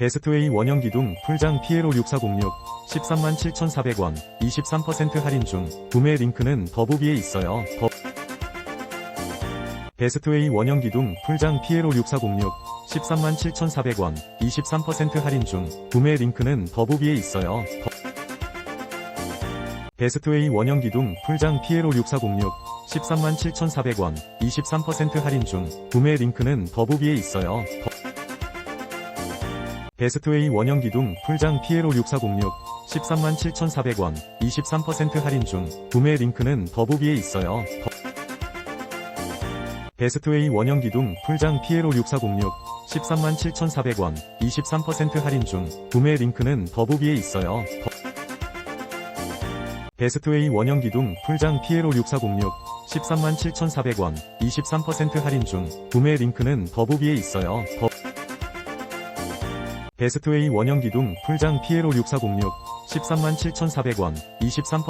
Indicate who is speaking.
Speaker 1: 베스트웨이 원형 기둥 풀장 피에로 6406 13만 7,400원 23% 할인 중 구매 링크는 더보기에 있어요. 더 베스트웨이 원형 기둥 풀장 피에로 6406 13만 7,400원 23% 할인 중 구매 링크는 더보기에 있어요. 더 베스트웨이 원형 기둥 풀장 피에로 6406 13만 7,400원 23% 할인 중 구매 링크는 더보기에 있어요. 더 베스트웨이 원형 기둥 풀장 피에로 6406 13만 7,400원 23% 할인 중 구매 링크는 더보기에 있어요. 더 베스트웨이 원형 기둥 풀장 피에로 6406 13만 7,400원 23% 할인 중 구매 링크는 더보기에 있어요. 더 베스트웨이 원형 기둥 풀장 피에로 6406 13만 7,400원 23% 할인 중 구매 링크는 더보기에 있어요. 더 베스트웨이 원형 기둥 풀장 피에로 6406 13만 7,400원 23%